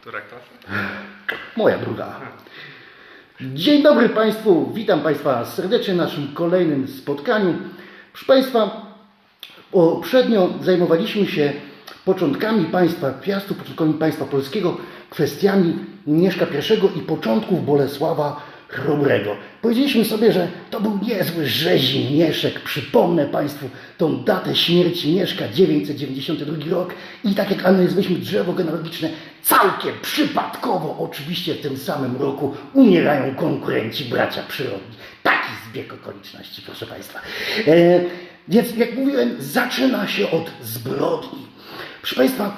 Która klasa? Moja druga. Dzień dobry Państwu, witam Państwa serdecznie w naszym kolejnym spotkaniu. Proszę Państwa, poprzednio zajmowaliśmy się początkami państwa Piastu, początkami państwa polskiego, kwestiami Mieszka I i początków Bolesława Chrobrego. Powiedzieliśmy sobie, że to był niezły rzezi Mieszek. Przypomnę Państwu tą datę śmierci Mieszka, 992 rok i tak jak analizowaliśmy drzewo genealogiczne, całkiem przypadkowo oczywiście w tym samym roku umierają konkurenci bracia przyrodni. Taki zbieg okoliczności, proszę Państwa. E, więc jak mówiłem, zaczyna się od zbrodni. Proszę Państwa,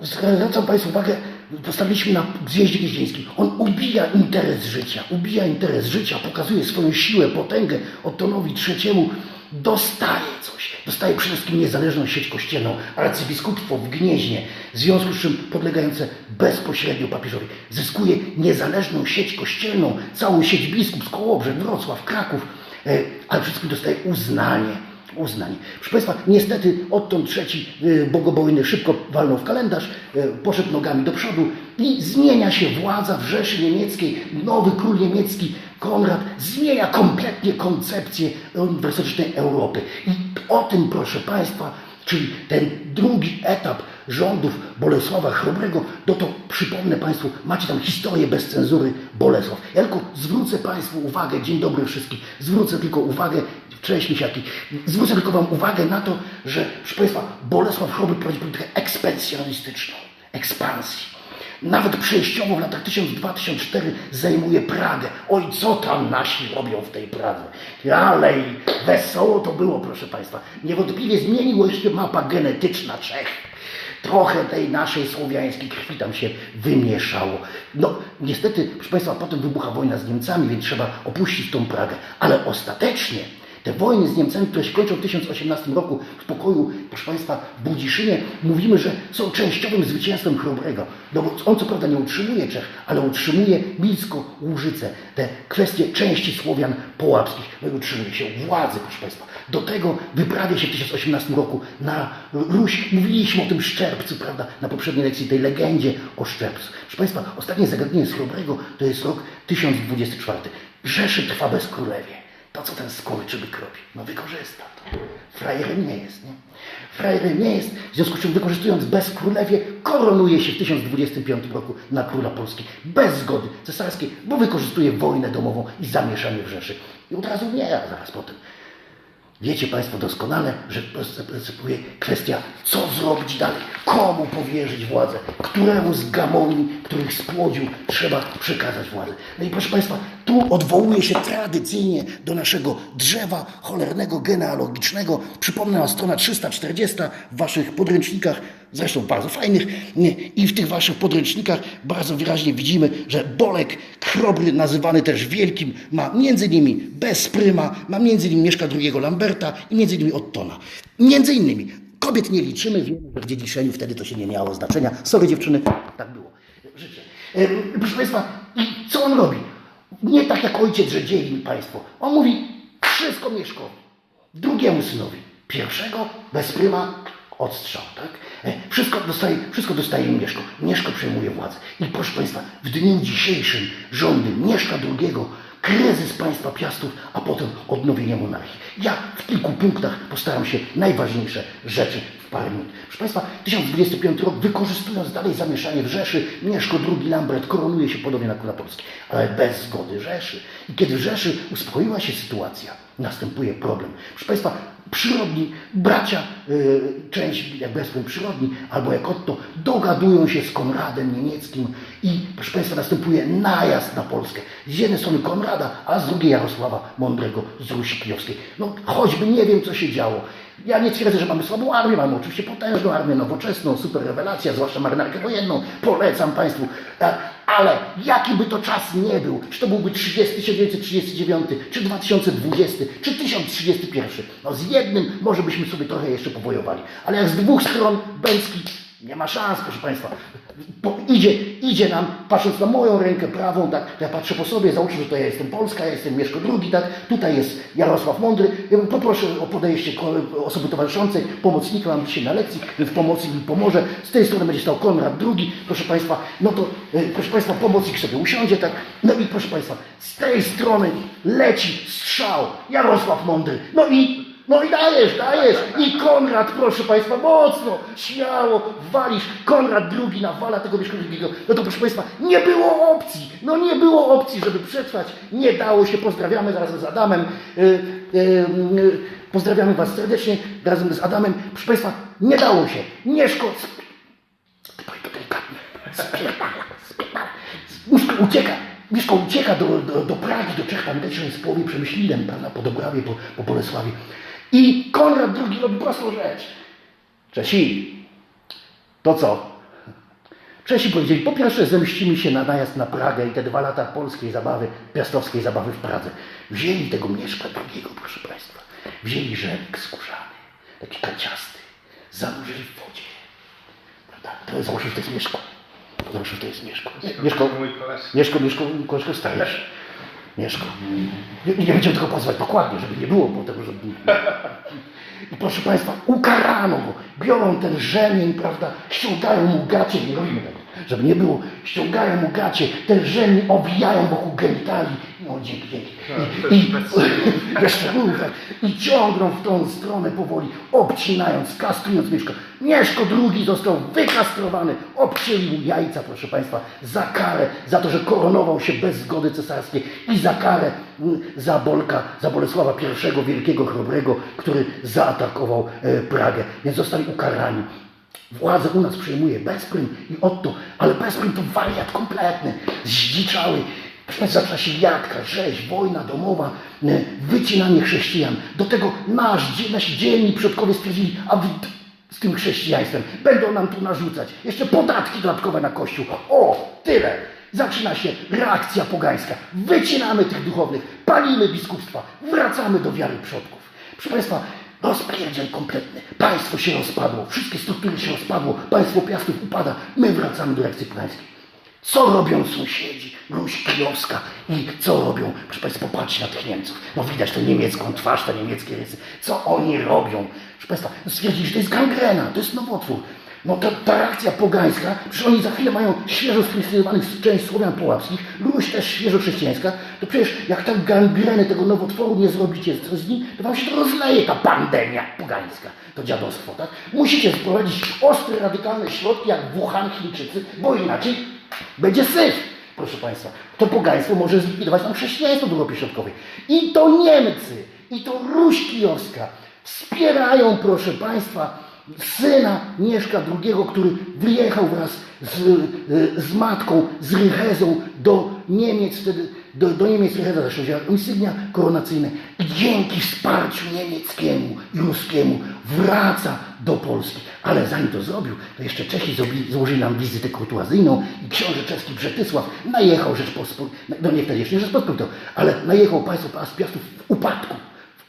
zwracam Państwu uwagę, postawiliśmy na zjeździe jeździeńskim. On ubija interes życia, ubija interes życia, pokazuje swoją siłę, potęgę Ottonowi III, dostaje coś. Dostaje przede wszystkim niezależną sieć kościelną, arcybiskupstwo w Gnieźnie, w związku z czym podlegające bezpośrednio papieżowi. Zyskuje niezależną sieć kościelną, całą sieć biskup, Kołobrzeg, Wrocław, Kraków, e, ale przede wszystkim dostaje uznanie uznań. Proszę Państwa, niestety odtąd trzeci y, bogobojny szybko walnął w kalendarz, y, poszedł nogami do przodu i zmienia się władza w Rzeszy Niemieckiej. Nowy król niemiecki Konrad zmienia kompletnie koncepcję uniwersytecznej Europy. I o tym, proszę Państwa, czyli ten drugi etap rządów Bolesława Chrobrego, no to przypomnę Państwu, macie tam historię bez cenzury Bolesław. Ja tylko zwrócę Państwu uwagę, dzień dobry wszystkim, zwrócę tylko uwagę, cześć misiaki, zwrócę tylko Wam uwagę na to, że proszę Państwa, Bolesław Chrobry prowadzi politykę ekspensjonistyczną, ekspansji. Nawet przejściowo w latach 1002-1004 zajmuje Pragę. Oj, co tam nasi robią w tej Pradze? Ale wesoło to było, proszę Państwa. Niewątpliwie zmieniła się mapa genetyczna Czech. Trochę tej naszej słowiańskiej krwi tam się wymieszało. No, niestety, proszę Państwa, potem wybucha wojna z Niemcami, więc trzeba opuścić tą Pragę. Ale ostatecznie te wojny z Niemcami, które się kończą w 1018 roku w pokoju, proszę Państwa, w Budziszynie, mówimy, że są częściowym zwycięstwem Chrobrego. No bo on co prawda nie utrzymuje Czech, ale utrzymuje Milsko, Łużyce, te kwestie części Słowian połapskich. No i utrzymuje się władzy, proszę Państwa. Do tego wyprawia się w 1018 roku na Ruś. Mówiliśmy o tym Szczerbcu, prawda, na poprzedniej lekcji, tej legendzie o Szczerbcu. Proszę Państwa, ostatnie zagadnienie z Chrobrego to jest rok 1024. Rzeszy trwa bez królewie. To, co ten skurczybyk robi, no wykorzysta to. Frajerem nie jest, nie? Frajerem nie jest, w związku z czym wykorzystując bez królewie, koronuje się w 1025 roku na króla Polski. Bez zgody cesarskiej, bo wykorzystuje wojnę domową i zamieszanie w Rzeszy. I od razu umiera zaraz potem. Wiecie Państwo doskonale, że następuje kwestia, co zrobić dalej, komu powierzyć władzę, któremu z gamoni, których spłodził, trzeba przekazać władzę. No i proszę Państwa, tu odwołuje się tradycyjnie do naszego drzewa cholernego genealogicznego. Przypomnę, na strona 340 w Waszych podręcznikach, zresztą bardzo fajnych, i w tych Waszych podręcznikach bardzo wyraźnie widzimy, że Bolek Chrobry, nazywany też Wielkim, ma między innymi Bezpryma, ma między innymi Mieszka II Lamberta i między innymi Ottona. Między innymi kobiet nie liczymy, wiemy, że w dziedziczeniu wtedy to się nie miało znaczenia. Sorry dziewczyny, tak było. Życzę. Proszę Państwa, co on robi? Nie tak jak ojciec, że dzieli państwo. On mówi wszystko Mieszkowi, drugiemu synowi. Pierwszego Bezpryma odstrzał, tak? E, Wszystko dostaje, wszystko dostaje Mieszko. Mieszko przejmuje władzę. I proszę Państwa, w dniu dzisiejszym rządy Mieszka II, kryzys państwa Piastów, a potem odnowienie monarchii. Ja w kilku punktach postaram się najważniejsze rzeczy w parę minut. Proszę Państwa, 1025 rok, wykorzystując dalej zamieszanie w Rzeszy, Mieszko II Lambert koronuje się podobnie na króla Polski, ale bez zgody Rzeszy. I kiedy w Rzeszy uspokoiła się sytuacja, następuje problem. Proszę Państwa, przyrodni bracia, yy, część jak Bezpłyn przyrodni, albo jak Otto, dogadują się z Konradem niemieckim i proszę Państwa następuje najazd na Polskę. Z jednej strony Konrada, a z drugiej Jarosława Mądrego z Rusi Kijowskiej. No choćby nie wiem co się działo. Ja nie twierdzę, że mamy słabą armię, mamy oczywiście potężną armię nowoczesną, super rewelacja, zwłaszcza marynarkę wojenną, polecam Państwu. Ale jaki by to czas nie był, czy to byłby 30, 1939, czy 2020, czy 1031, no z jednym może byśmy sobie trochę jeszcze powojowali. Ale jak z dwóch stron Bęcki Nie ma szans, proszę Państwa. Po, idzie, idzie nam, patrząc na moją rękę prawą, tak, ja patrzę po sobie, załóżmy, że to ja jestem Polska, ja jestem Mieszko II, tak, tutaj jest Jarosław Mądry. Ja poproszę o podejście osoby towarzyszącej, pomocnika mam dzisiaj na lekcji, więc pomocnik mi pomoże. Z tej strony będzie stał Konrad II, proszę Państwa, no to, e, proszę Państwa, pomocnik sobie usiądzie, tak, no i proszę Państwa, z tej strony leci strzał, Jarosław Mądry, no i no i dajesz, dajesz. I Konrad, proszę Państwa, mocno, śmiało walisz. Konrad drugi nawala tego Mieszka drugiego. No to proszę Państwa, nie było opcji. No nie było opcji, żeby przetrwać. Nie dało się. Pozdrawiamy razem z Adamem. Y, y, y, pozdrawiamy Was serdecznie razem z Adamem. Proszę Państwa, nie dało się. To delikatnie. Spierdala, spierdala. Mieszko ucieka. Mieszko ucieka do, do, do Pragi, do Czech. Pamiętacie, że jest w połowie Przemyślinem, prawda, po Dobrowie, po, po Bolesławie. I Konrad II robi prostą rzecz. Czesi, to co? Czesi powiedzieli, po pierwsze zemścimy się na najazd na Pragę i te dwa lata polskiej zabawy, piastowskiej zabawy w Pradze. Wzięli tego Mieszka drugiego, proszę Państwa. Wzięli rzemik skórzany, taki kanciasty, zanurzyli w wodzie. Prawda? To założył, że to jest Mieszko. Że to jest Mieszko. Mieszko, Mój koleżka. Mieszko, Mieszko, koleżko, stajesz. Mieszko. Nie, nie będziemy tego pozwać dokładnie, żeby nie było potem, żeby... I proszę Państwa, ukarano go. Biorą ten rzemień, prawda, ściągają mu gacie, nie robimy tego, żeby nie było, ściągają mu gacie, ten rzemień obijają wokół genitali. No dzięki, dzięki. I, i, jeszcze mów, tak. I ciągną w tą stronę powoli, obcinając, kastrując Mieszko. Mieszko drugi został wykastrowany, obcięli mu jajca, proszę Państwa, za karę, za to, że koronował się bez zgody cesarskiej i za karę mm, za Bolka, za Bolesława I wielkiego, chrobrego, który zaatakował e, Pragę. Więc zostali ukarani. Władzę u nas przejmuje Bezprym i Otto, ale Bezprym to wariat kompletny, zdziczały. Zaczyna się jadka, rzeź, wojna domowa, e, wycinanie chrześcijan. Do tego nasz, nasi dzielni przodkowie stwierdzili, a wy z tym chrześcijaństwem będą nam tu narzucać jeszcze podatki dodatkowe na Kościół. O, tyle. Zaczyna się reakcja pogańska. Wycinamy tych duchownych, palimy biskupstwa, wracamy do wiary przodków. Proszę Państwa, rozpierdziel kompletny. Państwo się rozpadło, wszystkie struktury się rozpadło, państwo Piastów upada, my wracamy do reakcji pogańskiej. Co robią sąsiedzi, Ruś Kijowska i co robią, proszę Państwa, popatrzcie na tych Niemców. No widać tę niemiecką twarz, te niemieckie rysy. Co oni robią? Proszę Państwa, stwierdzili, że to jest gangrena, to jest nowotwór. No ta, ta reakcja pogańska, przecież oni za chwilę mają świeżo sfrustynowanych część Słowian połapskich, Ruś też świeżo chrześcijańska, to przecież jak tak gangreny tego nowotworu nie zrobicie z nim, to wam się to rozleje ta pandemia pogańska, to dziadostwo, tak? Musicie wprowadzić ostre, radykalne środki jak Wuhan Chińczycy, bo inaczej będzie syf. Proszę Państwa, to pogaństwo może zlikwidować nam chrześcijaństwo w Europie Środkowej. I to Niemcy, i to Ruś Kijowska wspierają, proszę Państwa, syna Mieszka II, który wyjechał wraz z, y, z matką, z Rychezą do Niemiec, wtedy do, do Niemiec Rycheza zresztą wzięła insygnia koronacyjne i dzięki wsparciu niemieckiemu i ruskiemu wraca do Polski. Ale zanim to zrobił, to jeszcze Czesi złożyli nam wizytę kurtuazyjną i książę czeski Brzetysław najechał Rzeczpospolitą, no nie wtedy jeszcze nie Rzeczpospolitą, ale najechał państwo Piastów w upadku.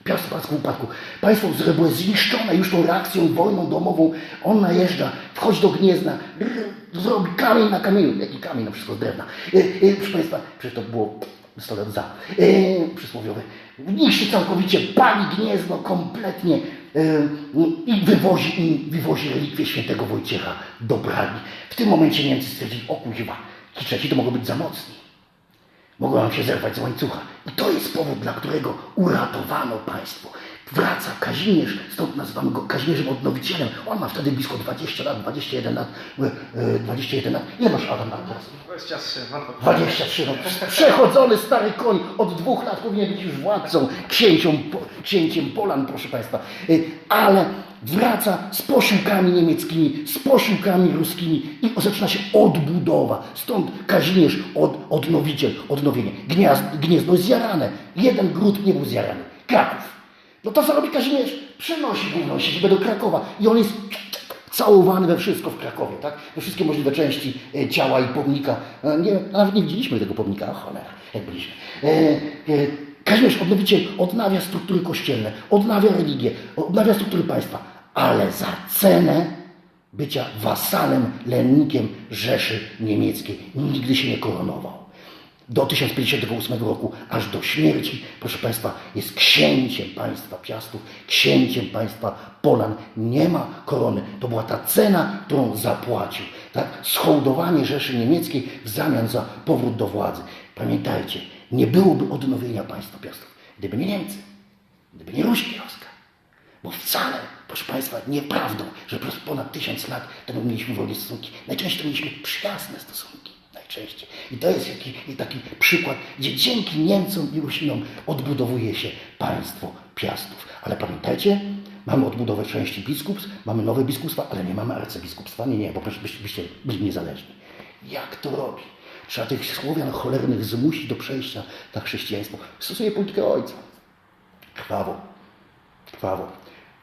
Piast Parsku upadku. Państwo było zniszczone już tą reakcją, wojną domową. On najeżdża, wchodzi do Gniezna, zrobi kamień na kamieniu. Jaki kamień? No wszystko z drewna. E, e, proszę Państwa, przecież to było 100 lat za. E, przysłowiowe. Niszczy całkowicie, pali Gniezno kompletnie i wywozi, i wywozi relikwie świętego Wojciecha do Pragi. W tym momencie Niemcy stwierdzili, o kuźwa, ci trzeci to mogą być za mocni. Mogą nam się zerwać z łańcucha. I to jest powód, dla którego uratowano państwo. Wraca Kazimierz, stąd nazywamy go Kazimierzem Odnowicielem. On ma wtedy blisko 20 lat, 21 lat, e, e, 21 lat. Ile masz Adam lat teraz? 23, mam to 23 no, przechodzony stary koń od dwóch lat powinien być już władcą, księcią, księciem Polan, proszę Państwa. Y, Ale wraca z posiłkami niemieckimi, z posiłkami ruskimi i zaczyna się odbudowa. Stąd Kazimierz od, odnowiciel, odnowienie. Gniazd, gniezno zjarane. Jeden gród nie był zjarany. Kraków. No to co robi Kazimierz? Przenosi główną siedzibę do Krakowa i on jest całowany we wszystko w Krakowie, tak? We wszystkie możliwe części e, ciała i pomnika. E, Nie, nawet nie widzieliśmy tego pomnika, o cholera, jak byliśmy. E, e, Kazimierz Odnowiciel odnawia struktury kościelne, odnawia religię, odnawia struktury państwa, ale za cenę bycia wasalem, lennikiem Rzeszy Niemieckiej. Nigdy się nie koronował. Do 1058 roku, aż do śmierci, proszę Państwa, jest księciem państwa Piastów, księciem państwa Polan. Nie ma korony. To była ta cena, którą zapłacił. Tak? Schołdowanie Rzeszy Niemieckiej w zamian za powrót do władzy. Pamiętajcie, nie byłoby odnowienia państwa Piastów, gdyby nie Niemcy, gdyby nie Ruś Kijowska. Bo wcale, proszę Państwa, nieprawdą, że przez ponad tysiąc lat to my mieliśmy wolne stosunki. Najczęściej mieliśmy przyjazne stosunki. Najczęściej. I to jest taki, przykład, gdzie dzięki Niemcom i Rusinom odbudowuje się państwo Piastów. Ale pamiętajcie, mamy odbudowę części biskups, mamy nowe biskupstwa, ale nie mamy arcybiskupstwa. Nie, nie, bo proszę byście byli niezależni. Jak to robi? Trzeba tych Słowian cholernych zmusić do przejścia na chrześcijaństwo. Stosuje politykę ojca. Krwawo. Krwawo.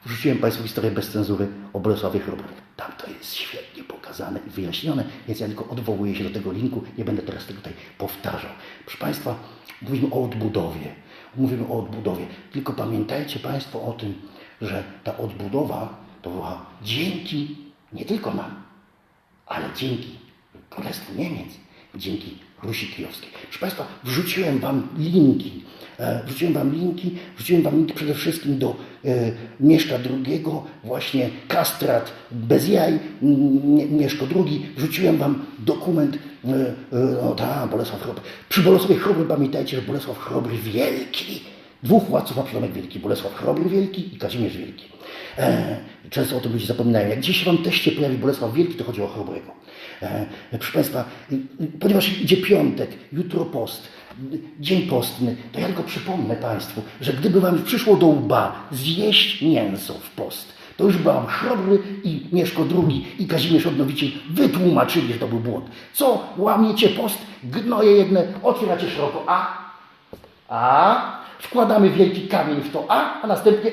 Wrzuciłem Państwu historię bez cenzury o Bolesławie Chrobrym. Tam to jest świetnie pokazane i wyjaśnione, więc ja tylko odwołuję się do tego linku. Nie będę teraz tego tutaj powtarzał. Proszę Państwa, mówimy o odbudowie. Mówimy o odbudowie. Tylko pamiętajcie Państwo o tym, że ta odbudowa to była dzięki nie tylko nam, ale dzięki Królestwu Niemiec, dzięki Rusi Kijowskiej. Proszę Państwa, wrzuciłem Wam linki. E, Wrzuciłem Wam linki, wrzuciłem Wam linki przede wszystkim do e, Mieszka II, właśnie kastrat bez jaj, Mieszko II. Wrzuciłem Wam dokument, e, e, no tak, Bolesław Chrobry. Przy Bolesławie Chrobrym pamiętajcie, że Bolesław Chrobry Wielki, dwóch władców ma przydomek Wielki, Bolesław Chrobry Wielki i Kazimierz Wielki. E, często o tym ludzie zapominają. Jak gdzieś Wam teście pojawi Bolesław Wielki, to chodzi o Chrobrego. E, proszę Państwa, y, ponieważ idzie piątek, jutro post, dzień postny, to ja tylko przypomnę Państwu, że gdyby Wam przyszło do łba zjeść mięso w post, to już by Wam Chrobry i Mieszko II i Kazimierz Odnowiciel wytłumaczyli, że to był błąd. Co? Łamiecie post, gnoje jedne, otwieracie szeroko A, A, wkładamy wielki kamień w to A, a następnie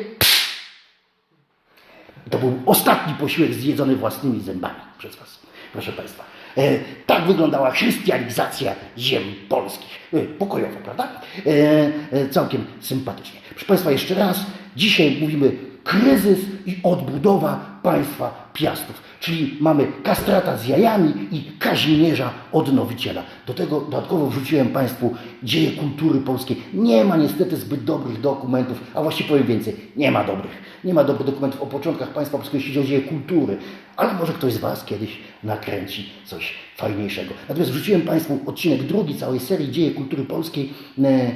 to był ostatni posiłek zjedzony własnymi zębami przez Was, proszę Państwa. E, tak wyglądała chrystianizacja ziem polskich. E, pokojowo, prawda? E, e, całkiem sympatycznie. Proszę Państwa, jeszcze raz, dzisiaj mówimy kryzys i odbudowa państwa Piastów. Czyli mamy kastrata z jajami i Kazimierza Odnowiciela. Do tego dodatkowo wrzuciłem Państwu dzieje kultury polskiej. Nie ma niestety zbyt dobrych dokumentów, a właściwie powiem więcej, nie ma dobrych. Nie ma dobrych dokumentów o początkach państwa polskiego, jeśli chodzi o dzieje kultury. Ale może ktoś z Was kiedyś nakręci coś fajniejszego. Natomiast wrzuciłem Państwu odcinek drugi całej serii Dzieje kultury polskiej, e, e,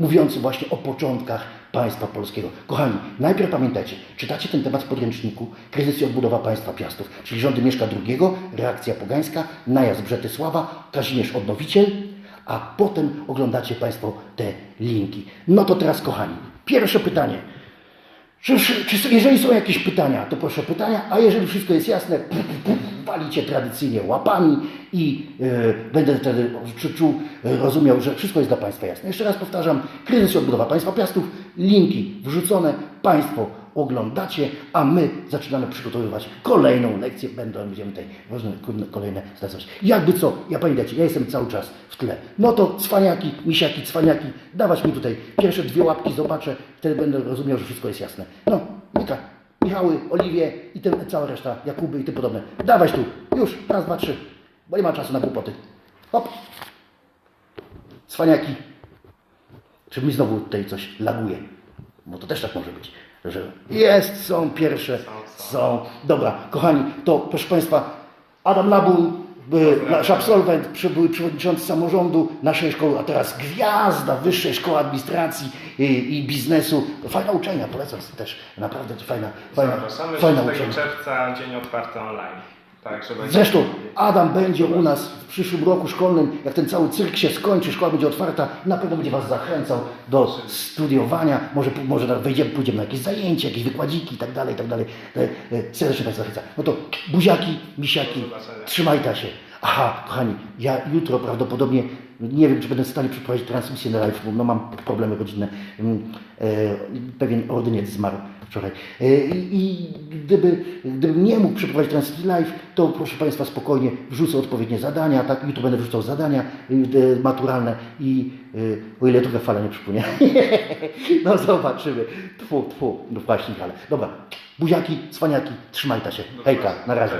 mówiący właśnie o początkach państwa polskiego. Kochani, najpierw pamiętajcie, czytacie ten temat w podręczniku Kryzys i odbudowa państwa Piastów, czyli rządy Mieszka II, reakcja pogańska, najazd Brzetysława, Kazimierz Odnowiciel, a potem oglądacie Państwo te linki. No to teraz, kochani, pierwsze pytanie. Czy, czy, jeżeli są jakieś pytania, to proszę pytania, a jeżeli wszystko jest jasne, walicie tradycyjnie łapami i e, będę wtedy czu, czu, e, rozumiał, że wszystko jest dla Państwa jasne. Jeszcze raz powtarzam, kryzys i odbudowa państwa Piastów, linki wrzucone, Państwo oglądacie, a my zaczynamy przygotowywać kolejną lekcję, będą, będziemy tutaj kolejne zdarzać. Jakby co, ja pamiętajcie, ja jestem cały czas w tle. No to cwaniaki, misiaki, cwaniaki, dawać mi tutaj pierwsze dwie łapki, zobaczę, wtedy będę rozumiał, że wszystko jest jasne. No, Mika, Michały, Oliwie i ten, cała reszta, Jakuby i tym podobne. Dawać tu, już, raz, dwa, trzy, bo nie ma czasu na głupoty. Hop. Cwaniaki. Czy mi znowu tutaj coś laguje? Bo to też tak może być, że jest, są pierwsze, są. Dobra, kochani, to proszę Państwa, Adam Labuł, by- nasz absolwent, były przewodniczący samorządu naszej szkoły, a teraz gwiazda Wyższej Szkoły Administracji i, i Biznesu. Fajna uczelnia, polecam też, naprawdę fajna, fajna, Zapraszamy fajna 6 uczelnia. czerwca, dzień otwarty online. Tak, żeby Zresztą Adam będzie u nas w przyszłym roku szkolnym, jak ten cały cyrk się skończy, szkoła będzie otwarta, na pewno będzie Was zachęcał do studiowania, może, może wejdziemy, pójdziemy na jakieś zajęcia, jakieś wykładziki i tak dalej, i tak dalej. E, e, Serdecznie Państwa zachęcam. No to buziaki, misiaki, trzymajcie się. Aha, kochani, ja jutro prawdopodobnie, nie wiem, czy będę w stanie przeprowadzić transmisję na live, bo no, mam problemy rodzinne. Mm, E, pewien ordyniec zmarł wczoraj. E, I, gdyby, gdybym nie mógł przeprowadzić transmisji live, to proszę Państwa spokojnie wrzucę odpowiednie zadania, tak? Jutro będę wrzucał zadania e, maturalne i e, o ile druga fala nie przypłynie. no zobaczymy. Tfu, tfu, no właśnie, ale dobra. Buziaki, cwaniaki, trzymajcie się. Hejka, na razie.